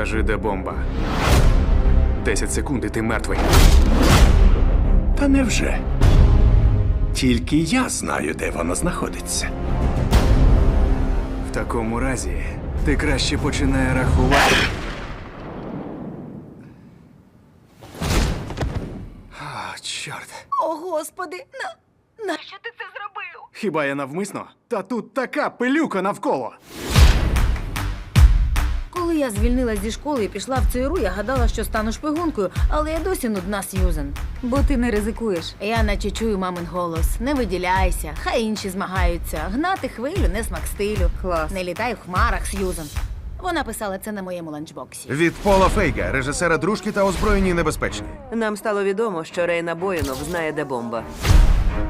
Кажи, де бомба. Десять секунд, і ти мертвий. Та невже? Тільки я знаю, де воно знаходиться. В такому разі ти краще починає рахувати. А, чорт. О, господи, на... нащо ти це зробив? Хіба я навмисно? Та тут така пилюка навколо. Я звільнилась зі школи і пішла в ЦРУ, я гадала, що стану шпигункою, але я досі нудна Сьюзен. Бо ти не ризикуєш. Я наче чую мамин голос. Не виділяйся, хай інші змагаються. Гнати хвилю не смак стилю. Клас. Не літай в хмарах, Сьюзен. Вона писала це на моєму ланчбоксі. Від Пола Фейга, режисера дружки та озброєні небезпечні. Нам стало відомо, що Рейна Боїнов знає, де бомба.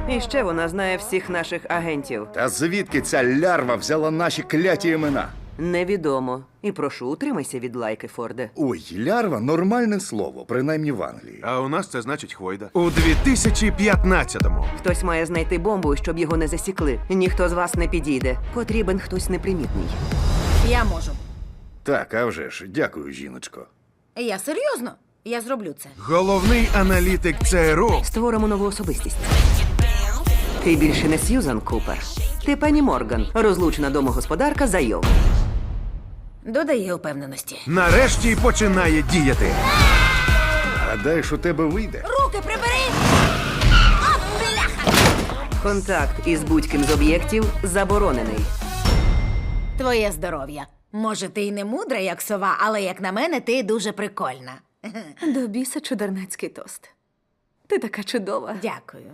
І ще вона знає всіх наших агентів. Та звідки ця лярва взяла наші кляті імена? Невідомо. І прошу, утримайся від лайки, Форде. Ой, лярва нормальне слово, принаймні в Англії. А у нас це значить Хвойда. У 2015-му. Хтось має знайти бомбу, щоб його не засікли. Ніхто з вас не підійде. Потрібен хтось непримітний. Я можу. Так, а вже ж, дякую, жіночко. Я серйозно. Я зроблю це. Головний аналітик ЦРУ. Створимо нову особистість. Ти більше не Сьюзан Купер. Ти пані Морган, розлучена домогосподарка Зайов. Додає упевненості. Нарешті починає діяти. Гадаєш, у тебе вийде? Руки прибери! Контакт із будь-ким з об'єктів заборонений. Твоє здоров'я. Може, ти й не мудра, як сова, але як на мене, ти дуже прикольна. До біса чудернацький тост. Ти така чудова. Дякую.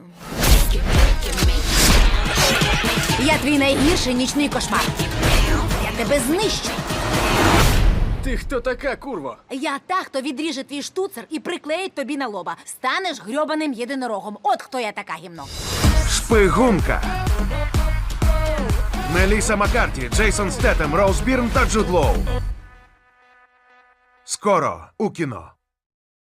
Я твій найгірший нічний кошмар. Я тебе знищу. Ти хто така, курво? Я та, хто відріже твій штуцер і приклеїть тобі на лоба. Станеш грьобаним єдинорогом. От хто я така гімно. Шпигунка. Меліса Маккарті, Джейсон Стетем, Роуз Бірн та Джуд Лоу. Скоро у кіно.